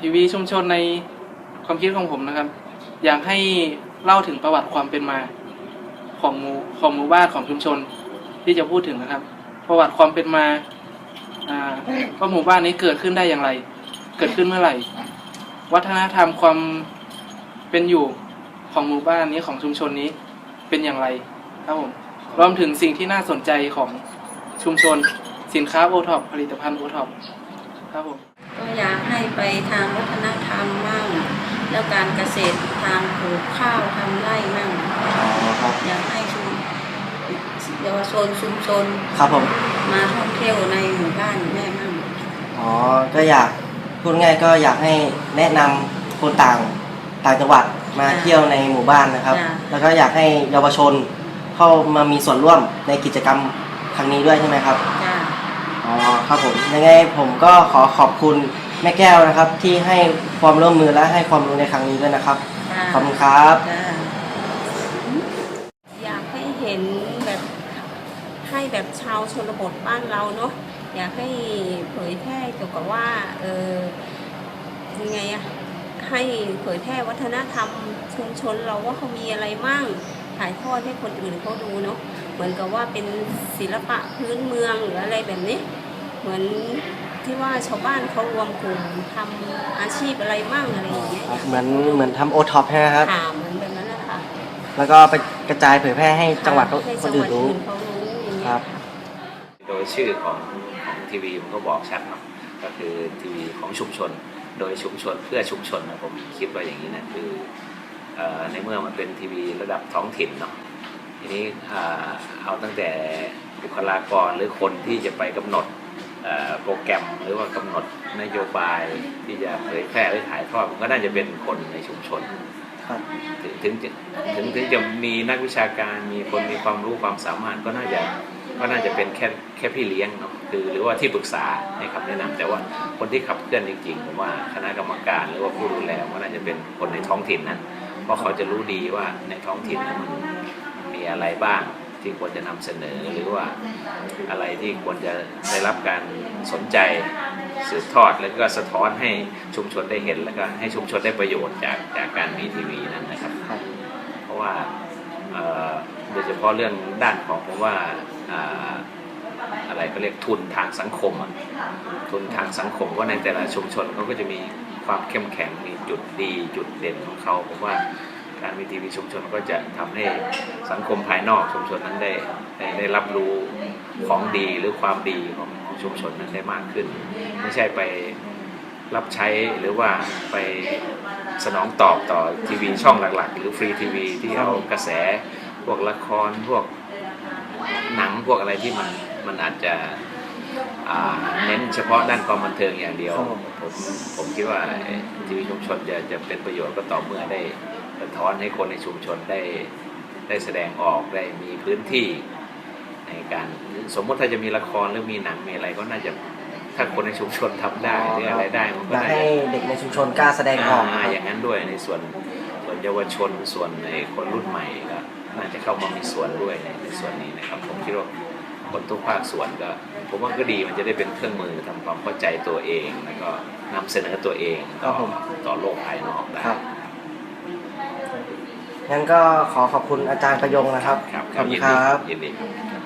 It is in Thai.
ทีวีชุมชนในความคิดของผมนะครับ อยากให้เล่าถึงประวัติความเป็นมา ของหมู่ของหมู่บ้านของชุมชนที่จะพูดถึงนะครับ ประวัติความเป็นมาอ่าว่าหมู่บ้านนี้เกิดขึ้นได้อย่างไร เกิดขึ้นเมื่อไหร่ วัฒนธรรมความเป็นอยู่ของหมู่บ้านนี้ของชุมชนนี้เป็นอย่างไรครับผมรวมถึงสิ่งที่น่าสนใจของชุมชนสินค้าโอท็อปผลิตภัณฑ์โอท็อปครับผม ก็อยากให้ไปทางวัฒนธรรมมั่งแล้วการเกษตรทางปลูกข้าวทำไร่มั่งอ๋อครับอยากให้ชุมเยาวชนชุมชนครับผมมาท่องเที่ยวในหมู่บ้านแม่มั่งอ๋อก็อยากพูดง่ายก็อยากให้แนะนำคนต่างต่างจังหวัดมาเที่ยวในหมู่บ้านนะครับ แล้วก็อยากให้เยาวชนเข้ามามีส่วนร่วมในกิจกรรมครั้งนี้ด้วยใช่ไหมครับจ้า อ๋อครับผมยังไงผมก็ขอขอบคุณแม่แก้วนะครับ ที่ให้ความร่วมมือและให้ความรู้ในครั้งนี้ด้วยนะครับจ้าขอบคุณครับจ้าอยากให้เห็นแบบให้แบบชาวชนบทบ้านเราเนาะอยากให้เผยแพร่เกี่ยวกับว่าเออยังไงอะให้เผยแพร่วัฒนธรรมชุมชนเราว่าเขามีอะไรมั่งถ่ายทอดให้คนอื่นเขาดูเนาะเหมือนกับว่าเป็นศิลปะพื้นเมืองหรืออะไรแบบนี้ เหมือนที่ว่าชาวบ้านเขารวมกลุ่มทำอาชีพอะไรมั่งอะไรอย่างเงี้ยเหมือนเหมือนทำโอท็อปใช่ไหมครับ ค่ะเหมือนแบบนั้นนะคะแล้วก็ไปกระจายเผยแพร่ให้จังหวัดเขาให้คนอื่นรู้เขารู้อย่างเงี้ยครับ โดยชื่อของของทีวีมันก็บอกชัดเนาะก็คือทีวีของชุมชน โดยชุมชนเพื่อชุมชนนะผมคิดว่าอย่างนี้นะคือเอ่อในเมื่อมันเป็นทีวีระดับท้องถิ่นเนาะทีนี้อ่าเอาตั้งแต่บุคลากรหรือคนที่จะไปกำหนดเอ่อ โปรแกรมหรือว่ากำหนดนโยบายที่จะเผยแพร่หรือถ่ายทอดมันก็น่าจะเป็นคนในชุมชนครับถึงถึงจะถึงถึงจะมีนักวิชาการมีคนมีความรู้ความสามารถก็น่าจะก็น่าจะเป็นแค่แค่พี่เลี้ยงเนาะคือหรือว่าที่ปรึกษาให้คำแนะนำแต่ว่าคนที่ขับเคลื่อนจริงๆผมว่าคณะกรรมการหรือว่าผู้ดูแลก็น่าจะเป็นคนในท้องถิ่นนั้นเพราะเขาจะรู้ดีว่าในท้องถิ่นนั้นมันมีอะไรบ้าง ที่ควรจะนำเสนอหรือว่าอะไรที่ควรจะได้รับการสนใจสืบทอดแล้วก็สะท้อนให้ชุมชนได้เห็นแล้วก็ให้ชุมชนได้ประโยชน์จากจากการมีทีวีนั้นนะครับครับเพราะว่าเอ่อโดยเฉพาะเรื่องด้านของผมว่าอ่าอะไรก็เรียกทุนทางสังคมอะทุนทางสังคมว่าในแต่ละชุมชนเขาก็จะมีความเข้มแข็งมีจุดดีจุดเด่นของเขาผมว่า การมีทีวีชุมชนก็จะทำให้สังคมภายนอกชุมชนนั้นได้ได้ไดรับรู้ของดีหรือความดีของชุมชนนั้นได้มากขึ้น ไม่ใช่ไปรับใช้หรือว่าไปสนองตอบต่อทีวีช่องหลัก ๆ หรือฟรีทีวีที่เอากระแสพวกละครพวกหนังพวกอะไรที่มันมันอาจจะเน้นเฉพาะด้านความบันเทิงอย่างเดียว ผมผมคิดว่าทีวีชุมชนจะจะเป็นประโยชน์ก็ต่อเมื่อได้ สะท้อนให้คนในชุมชนได้ได้แสดงออกได้มีพื้นที่ในการสมมติถ้าจะมีละครหรือมีหนังมีอะไรก็น่าจะถ้าคนในชุมชนทำได้หรืออะไรได้มันก็อยากน่าให้จะเด็กในชุมชนกล้าแสดงออกาอย่างนั้นด้วยในส่วนส่วนเยาวชนส่วนในคนรุ่นใหม่ก็น่าจะเข้ามามีส่วนด้วยในในส่วนนี้นะครับ ผมคิดว่าคนทุกภาคส่วนก็ ผมว่าก็ดีมันจะได้เป็นเครื่องมือทำความเข้าใจตัวเอง แล้วก็นำเสนอตัวเองครัต่บอผมต่อโลกภายนอกได้ครับ งั้นก็ขอขอบคุณอาจารย์ประยงนะครับ ครับขอบคุณยินคดีรับยินดีครับ